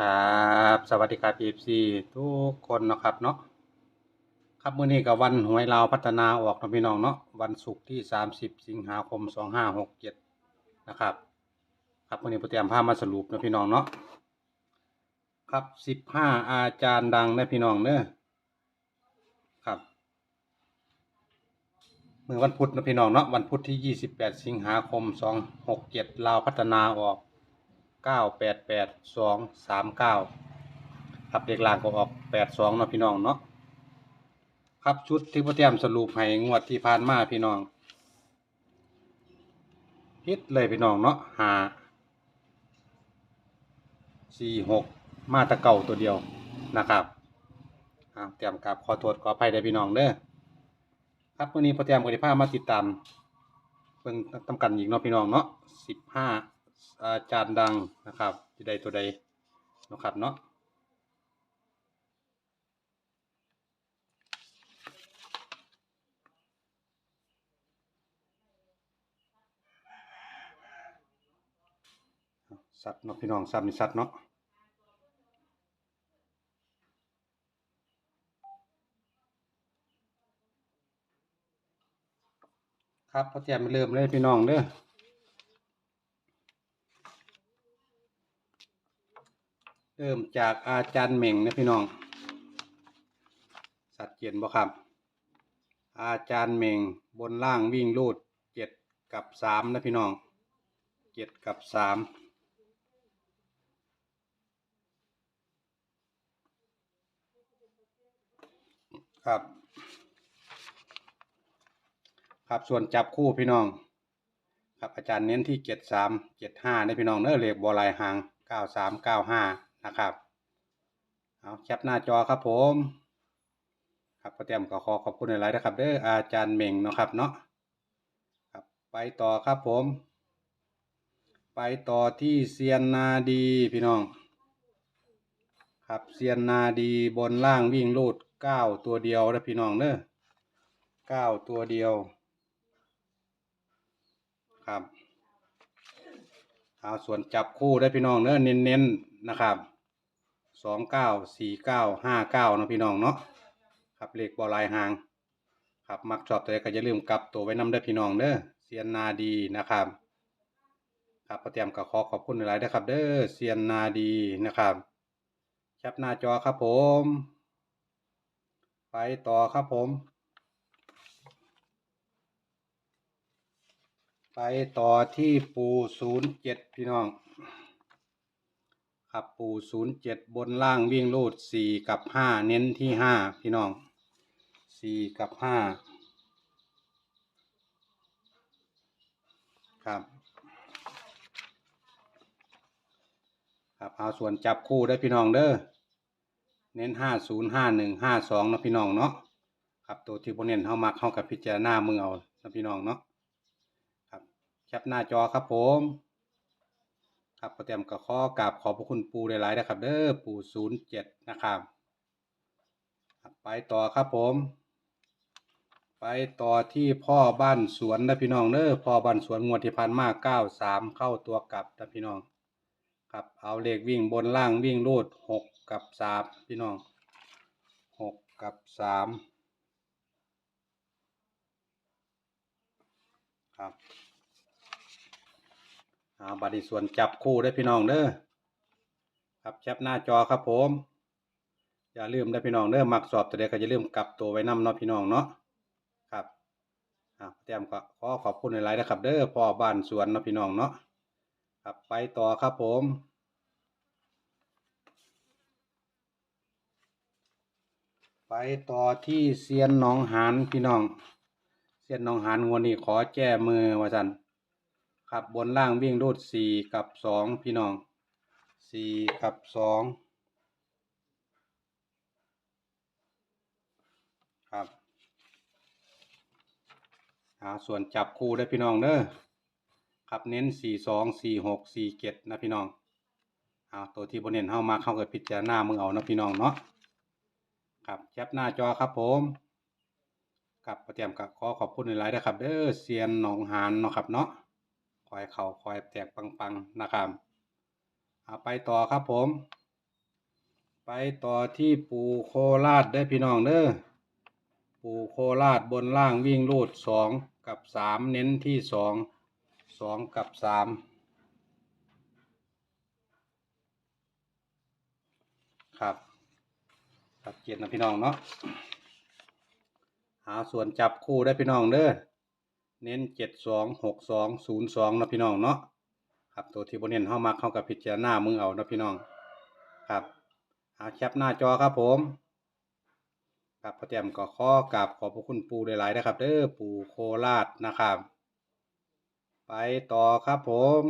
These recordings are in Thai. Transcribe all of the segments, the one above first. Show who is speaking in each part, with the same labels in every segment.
Speaker 1: ครับสวัสดีครับ FC ทุกคนนะครับเนาะครับมื้อนี้ก็วันหวยลาวพัฒนาออกนะพี่น้องเนาะวันศุกร์ที่ 30 สิงหาคม 2567 นะครับ ครับมื้อนี้ผมเตรียมพาพมาสรุปนะพี่น้องเนาะครับ 15 อาจารย์ดังนะพี่น้องเด้อครับเมื้อวันพุธนะพี่น้องเนาะวันพุธที่ 28 สิงหาคม 267 ลาวพัฒนาออก ก้าแปดแปดสองสามเก้าครับเด็กล่างก็ออกแปดสองเนาะพี่น้องเนาะครับชุดที่พ่อเตรียมสรุปให้งวดที่ผ่านมาพี่น้องพิดเลยพี่น้องเนาะหาสี่หกมาตะเก่าตัวเดียวนะครับเตรียมกับขอโทษขออภัยได้พี่น้องเด้อครับวันนี้พ่อเตรียมกับที่พามาติดตามเพิ่งทำกันอีกเนาะพี่น้องเนาะสิบห้า อาจารย์ดังนะครับจะได้ตัวใดนะครับเนาะสัตว์เนาะพี่น้องสัตว์นี่สัตว์เนาะครับพอเตรียมเริ่มเลยพี่น้องเด้อ เริ่มจากอาจารย์เหม่งนะพี่น้อง สัตว์เกียนบ่ครับ อาจารย์เหม่งบนล่างวิ่งรูดเจ็ดกับสามนะพี่น้องเจ็ดกับสามครับ ครับส่วนจับคู่พี่น้อง ครับอาจารย์เน้นที่เจ็ดสามเจ็ดห้าในพี่น้องเนื้อเลขบอลายหางเก้าสามเก้าห้า นะครับเอาแคปหน้าจอครับผมครับก็เตรียมก็ขอขอบคุณหลายๆนะครับเด้ออาจารย์เม่งเนาะครับเนาะครับไปต่อครับผม ไปต่อที่เซียนนาดีพี่น้อง ครับเซียนนาดีบนล่างวิ่งลูดเก้าตัวเดียวนะพี่น้องเด้อเก้าตัวเดียว ครับเอาส่วนจับคู่ได้พี่น้องเนอะเน้นๆนะครับ สองเก้าสี่เก้าห้าเก้านะพี่น้องเนาะครับเลขบอลายหาง ครับมักชอบตัวใดก็อย่าลืมกลับตัวไว้นำเด้อพี่น้องเด้อเซียนนาดีนะครับครับก็เตรียมก็ขอขอบคุณหลายๆนะครับ เด้อเซียนนาดีนะครับแคปหน้าจอครับผม ไปต่อครับผม ไปต่อที่ปูศูนย์เจ็ดพี่น้อง ครับปูศูนย์เจ็ดบนล่างวิ่งรูดสี่กับห้าเน้นที่ห้าพี่น้องสี่กับห้าครับ ครับเอาส่วนจับคู่ได้พี่น้องเด้อเน้นห้าศูนย์ห้าหนึ่งห้าสองนะพี่น้องเนาะครับตัวที่โบเนนเข้ามาเข้ากับพิจารณามือเอานะพี่น้องเนาะครับแคปหน้าจอครับผม ครับก็เตรียมกับข้อกราบขอบพระคุณปูหลายๆนะครับ เด้อปูศูนย์เจ็ดนะครับ ไปต่อครับผม ไปต่อที่พ่อบ้านสวนนะพี่น้องเด้อพ่อบ้านสวนงวดที่ผ่านมากเก้าสามเข้าตัวกลับนะพี่น้อง ครับเอาเลขวิ่งบนล่างวิ่งรูดหกกับสามพี่น้องหกกับสามครับ อาบัดนี้ส่วนจับคู่ได้พี่น้องเด้อครับแคปหน้าจอครับผม อย่าลืมได้พี่น้องเด้อมักสอบตัวเด็กก็อย่าลืมกลับตัวไว้นำเนาะพี่น้องเนาะครับอ่าเตรียมก็ขอขอบคุณหลายๆนะครับ เด้อพ่อบ้านสวนเนาะพี่น้องเนาะครับไปต่อครับผมไปต่อที่เซียนหนองหานพี่น้อง เซียนหนองหานงวดนี้ขอแจ้มือว่าสัน ครับ บนล่างวิ่งรูดสี่กับสองพี่น้องสี่กับสองครับอ่าส่วนจับคู่ได้พี่น้องเด้อครับเน้นสี่สองสี่หกสี่เจ็ดนะพี่น้องเอาตัวที่บนเน้นเข้ามาเข้ากับพิจารณามึงเอานะพี่น้องเนาะครับแคปหน้าจอครับผมกับประเตรียมกับขอขอบคุณหลายๆนะครับเด้อเซียนหนองหานเนาะครับเนาะ อยเข่าคอยแตกปังๆนะครับเอาไปต่อครับผม ไปต่อที่ปูโคราชได้พี่น้องเด้อปูโคราชบนล่างวิ่งรูดสองกับสามเน้นที่สองสองกับสามครับชัดเจนนะพี่น้องเนาะหาส่วนจับคู่ได้พี่น้องเด้อ เน้นเจ็ดสองหกสองศูนย์สองนะพี่น้องเนาะครับตัวที่บนเน้นเข้ามาเข้ากับพิจารณามึงเอานะพี่น้องครับเอาแคปหน้าจอครับผมครับพ่อแต้มก็ข้อกราบขอบพระคุณปูหลายๆนะครับ เด้อปูโคราชนะครับ ไปต่อครับผม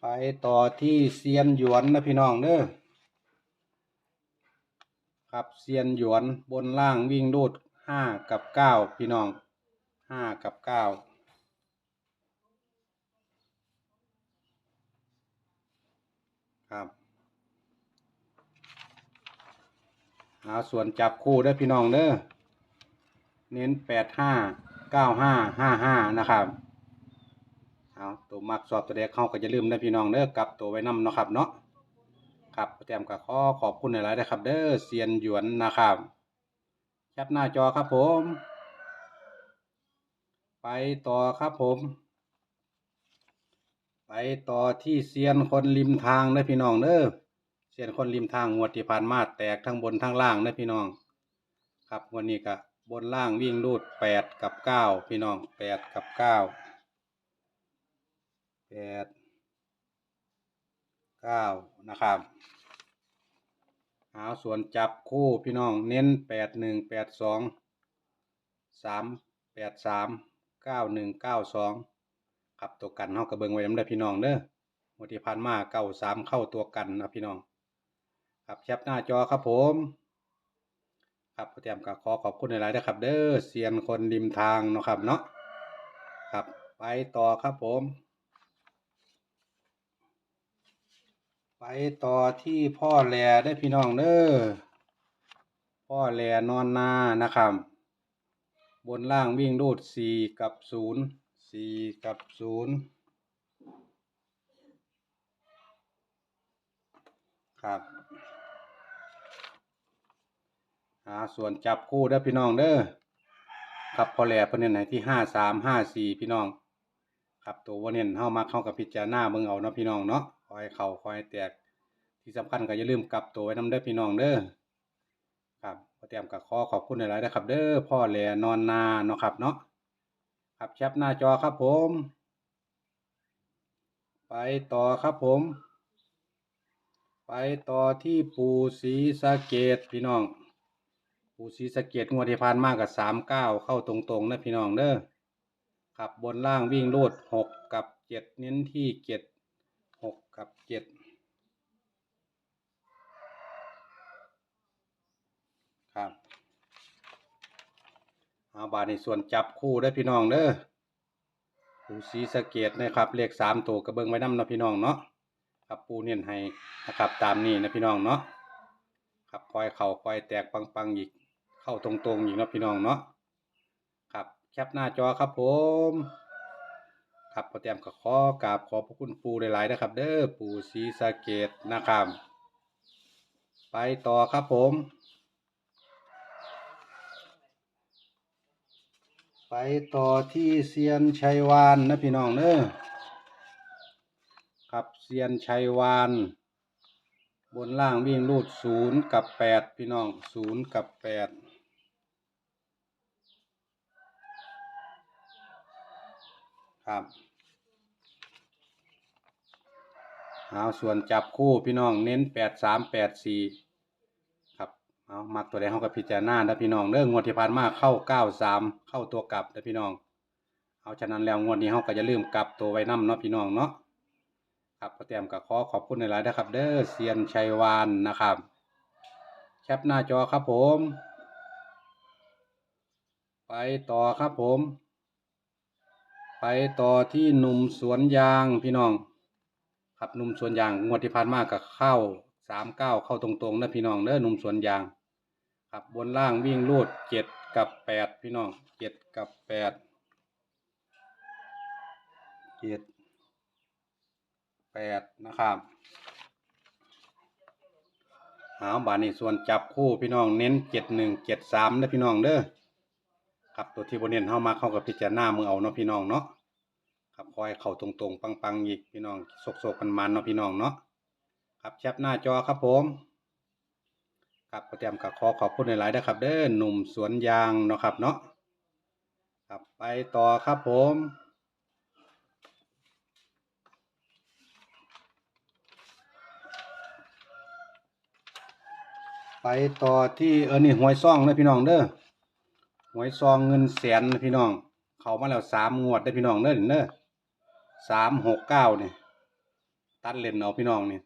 Speaker 1: ไปต่อที่เซียนหยวนนะพี่น้องเด้อ ครับเซียนหยวนบนล่างวิ่งรูดห้ากับเก้าพี่น้องห้ากับเก้าครับหาส่วนจับคู่ได้พี่น้องเด้อเน้นแปดห้าเก้าห้าห้าห้านะครับเอาตัวมักสอบตัวเด็กเข้าก็จะลืมได้พี่น้องเด้อกลับตัวไว้นำเนาะครับเนาะ ครับแต้มกับข้อขอบคุณหลายๆนะครับ เด้อเซียนหยวนนะครับแคปหน้าจอครับผม ไปต่อครับผม ไปต่อที่เซียนคนริมทางเด้อพี่น้องเด้อเสียนคนริมทางงวดที่ผ่านมาแตกทั้งบนทั้งล่างนะพี่น้อง ครับวันนี้ก็บนล่างวิ่งรูดแปดกับเก้าพี่น้องแปดกับเก้าแปด เก้านะครับเอาส่วนจับคู่พี่น้องเน้นแปดหนึ่งแปดสองสามแปดสามเก้าหนึ่งเก้าสองครับตัวกันเฮากระเบิงไว้น้ำได้พี่น้องเด้องวดที่ผ่านมาเก้าสามเข้าตัวกันนะพี่น้อง ครับแคปหน้าจอครับผม ครับพ่อแต้มก็ขอขอบคุณหลายๆนะครับ เด้อเซียนคนริมทางเนาะครับเนาะครับไปต่อครับผม ไปต่อที่พ่อแลได้พี่น้องเด้อพ่อแลนอนนานะครับ บนล่างวิ่งรูดสี่กับศูนย์สี่กับศูนย์ครับหาส่วนจับคู่ได้พี่น้องเด้อครับพอแหล่เพิ่นเน้นให้ที่ห้าสามห้าสี่พี่น้อง ครับตัวว่าเน้นเฮามาเข้ากับพิจารณาเบิ่งเอาเนาะพี่น้องเนาะ คอยเข้าคอยแตก ที่สำคัญก็อย่าลืมกลับตัวไว้นํเด้อพี่น้องเด้อครับพอเตรียมกับข้อขอบคุณหลายๆนะครับ เด้อพ่อแหลนอนนาเนาะครับเนาะครับแคปหน้าจอครับผม ไปต่อครับผม ไปต่อที่ปูศีสะเกดพี่น้อง ปูศีสะเกดงวดที่ผ่านมากกับสามเก้าเข้าตรงๆนะพี่น้องเด้อขับบนล่างวิ่งโลดหกกับเจ็ดเน้นที่เจ็ด กับเจ็ดครับเอาบาทในส่วนจับคู่ได้พี่น้องเด้อปูศรีสะเกดนะครับเลขสามตัวกระเบิงไว้น้ำนะพี่น้องเนาะครับปูเน้นให้นะครับตามนี้นะพี่น้องเนาะครับคอยเข่าคอยแตกปังๆอีกเข้าตรงๆอีกนะพี่น้องเนาะครับแคปหน้าจอครับผม ครับพอเตรียมก็ขอกราบขอบพระคุณปูหลายๆนะครับ เด้อปูศรีสะเกดนะครับไปต่อครับผม ไปต่อที่เซียนชัยวานนะพี่น้องเด้อครับเซียนชัยวานบนล่างวิ่งรูดศูนย์กับแปดพี่น้องศูนย์กับแปด ครับเอาส่วนจับคู่พี่น้องเน้นแปดสามแปดสี่ครับเอามักตัวใดเขากับพิจารณานะพี่น้องเรื่องงวดที่ผ่านมาเข้าเก้าสามเข้าตัวกลับนะพี่น้อง เอาฉะนั้นแล้วงวดนี้เขาก็จะลืมกลับตัวไว้นํเนาะพี่น้องเนาะครับพ่อแต้มก็ขอขอบคุณในหลายนะครับ เด้อเซียนชัยวานนะครับ แคปหน้าจอครับผม ไปต่อครับผม ไปต่อที่หนุ่มสวนยางพี่น้อง ครับหนุ่มสวนยางงวดที่ผ่านมากับเข้าสามเก้าเข้าตรงๆนะพี่น้องเด้อหนุ่มสวนยาง ครับบนล่างวิ่งลูดเจ็ดกับแปดพี่น้องเจ็ดกับแปดเจ็ดแปดนะครับเอาบานี้ส่วนจับคู่พี่น้องเน้นเจ็ดหนึ่งเจ็ดสามนะพี่น้องเด้อ ครับตัวที่บนเน้นเข้ามาเข้ากับพิจารณามือเอาเนาะพี่น้องเนาะครับคอยเข่าตรงๆ ปังๆอีกพี่น้องโศกๆมันๆเนาะพี่น้องเนาะครับแชปหน้าจอครับผมครับก็เตรียมกับขอขอบคุณหลายๆนะครับ เด้อหนุ่มสวนยางเนาะครับเนาะครับไปต่อครับผมไปต่อที่เออนี่หวยซองนะพี่น้องเด้อ หวยซองเงินแสนนะพี่น้อง เขามาแล้วสามงวดได้พี่น้องเด้อเด้อสามหกเก้าเนี่ตัดเลนเอาพี่น้องเนี่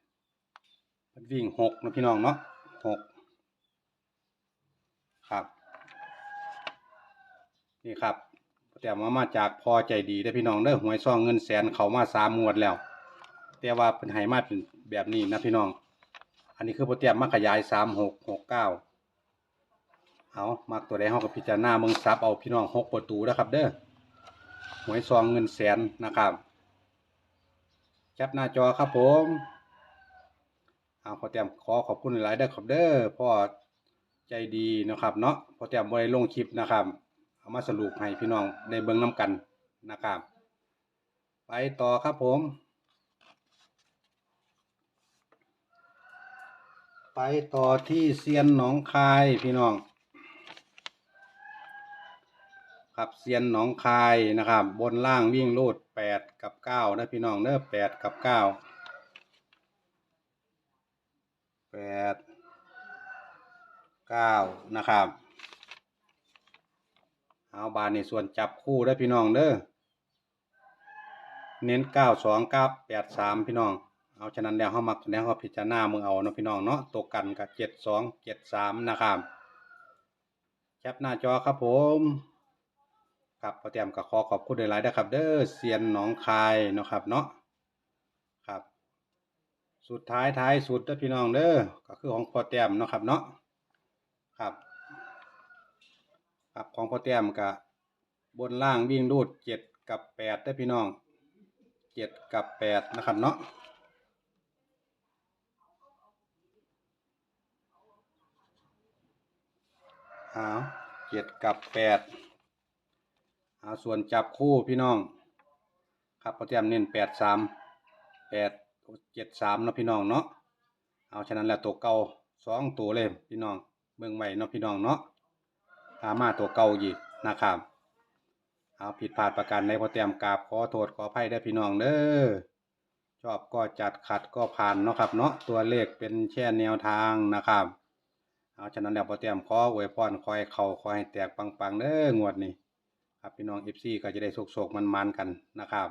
Speaker 1: มันวิ่งหกนะพี่น้องเนาะหกครับ นี่ครับแต่มามาจากพอใจดีได้พี่น้องเด้อหวยซองเงินแสนเขามาสามงวดแล้ว แต่ว่าเป็นให้มาเป็นแบบนี้นะพี่น้อง อันนี้คือโปรแกรมมาขยายสามหกหกเก้า เอามักตัวใดห้องกับพิจารณาเมืองซับเอาพี่น้องหกประตูนะครับ เด้อหวยซองเงินแสนนะครับแคปหน้าจอครับผมเอาพอแต้มขอขอบคุณหลายๆเด้อครับเด้อพ่อใจดีนะครับ เนาะพอแต้มบริลงคลิปนะครับ เอามาสรุปให้พี่น้องได้เบิ่งน้กันนะครับ ไปต่อครับผม ไปต่อที่เซียนหนองคายพี่น้อง ครับเซียนหนองคายนะครับ บนล่างวิ่งโลดแปดกับเก้านะพี่น้องเด้อแปดกับเก้าแปดเก้านะครับเอาบานในส่วนจับคู่ได้พี่น้องเด้อเน้นเก้าสองเก้าแปดสามพี่น้อง เอาฉะนั้นแล้วเขามักแล้วเขาพิจารณามึงเอาเนาะพี่น้องเนาะตกกันกับเจ็ดสองเจ็ดสามนะครับแคปหน้าจอครับผม ครับพอเตรียมกับขอขอบคุณหลายๆนะครับ เด้อเซียนหนองคายเนาะครับเนาะครับ สุดท้ายท้ายสุดเด้อพี่น้องเด้อก็คือของพอเตรียมเนาะครับเนาะครับ ครับของพอเตรียมกับบนล่างวิ่งรูดเจ็ดกับแปดได้อพี่น้องเจ็ดกับแปดนะครับเนาะเอาเจ็ดกับแปด อาส่วนจับคู่พี่น้อง ครับพอเตรียมเน้นแปดสามแปดเจ็ดสามเนาะพี่น้องเนาะเอาฉะนั้นแล้วตัวเก่าสองตัวเลยพี่น้องเบิ่งไว้เนาะพี่น้องเนาะตามมาตัวเก่าอีกนะครับเอาผิดพลาดประการใดพอเตรียมกราบขอโทษขออภัยได้พี่น้องเด้อชอบก็จัดขัดก็ผ่านเนาะครับเนาะตัวเลขเป็นแช่แนวทางนะครับเอาฉะนั้นแล้วพอเตรียมขออวยพรคอยเข่าคอยแตกปังๆเด้องวดนี้ ครับพี่น้องเอฟซีก็จะได้โศกๆมันๆกันนะครับ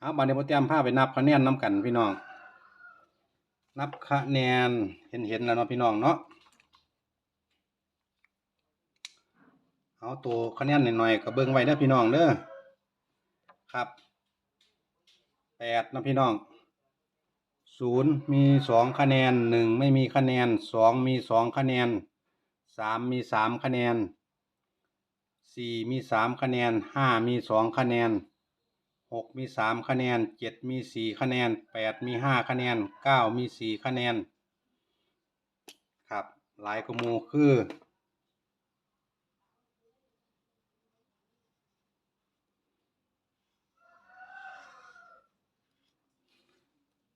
Speaker 1: เอาบัดนี้พอเตรียมผ้าไปนับคะแนนน้กันพี่น้อง นับคะแนนเห็นๆแล้วเนาะพี่น้องเนาะเอาตัวคะแนนหน่อยๆก็เบิ่งไว้เด้อพี่น้องเด้อครับแปดนะพี่น้องศูนย์มีสองคะแนนหนึ่งไม่มีคะแนนสองมีสองคะแนนสามมีสามคะแนน สี่มีสามคะแนนห้ามีสองคะแนนหกมีสามคะแนนเจ็ดมีสี่คะแนนแปดมีห้าคะแนนเก้ามีสี่คะแนน ครับ หลายกมูคือ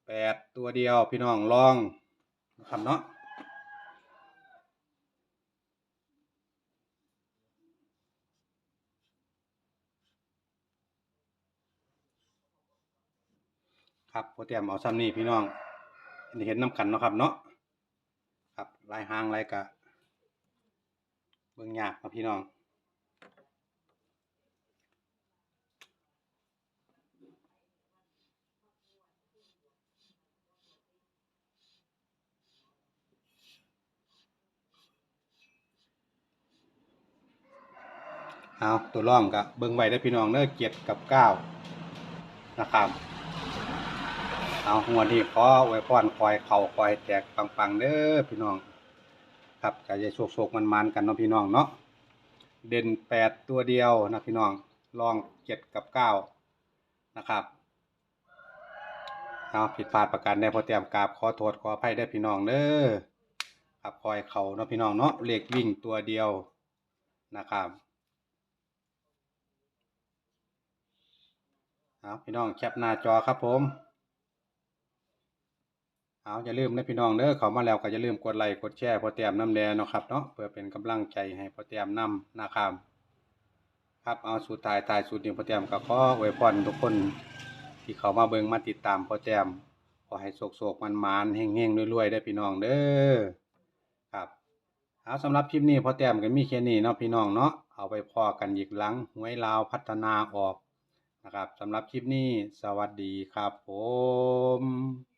Speaker 1: แปดตัวเดียวพี่น้องลองนะครับเนาะ ครับโปรเตรียมเอาซ้ำนี่พี่น้องเห็นน้ำกันเนาะครับเนาะครับลายหางลายกะเบิ่งยากนะพี่น้องเอาตัวร่องกะเบิ่งไว้ได้พี่น้องเด้อเจ็ดกับเก้านะครับ เอาหัวนี้ขอไว้พรคอยเข่าคอยแตกปังๆเด้อพี่น้อง ครับก็จะโชคๆมันๆกันเนาะพี่น้องเนาะเด่นแปดตัวเดียวนะพี่น้องลองเจ็ดกับเก้านะครับเอาผิดพลาดประการใดพอแต้มกราบขอโทษขออภัยได้พี่น้องเด้อครับคอยเขาเนาะพี่น้องเนาะเลขวิ่งตัวเดียวนะครับเอาพี่น้องแคปหน้าจอครับผม เอาอย่าลืมนะพี่น้องเด้อเขามาแล้วก็อย่าลืมกดไลค์กดแชร์พอแต้มน้ำแดงเนาะครับเนาะเพื่อเป็นกำลังใจให้พอแต้มน้ำนะครับครับเอาสุดท้ายทายสุดนี้พอแต้มก็ขออวยพรทุกคนที่เขามาเบิ่งมาติดตามพอแต้มขอให้โศกๆมันๆเฮงๆรวยๆได้พี่น้องเด้อครับเอาสำหรับคลิปนี้พอแต้มก็มีแค่นี้เนาะพี่น้องเนาะเอาไปพอกันอีกหลังหวยลาวพัฒนาออกนะครับสำหรับคลิปนี้สวัสดีครับผม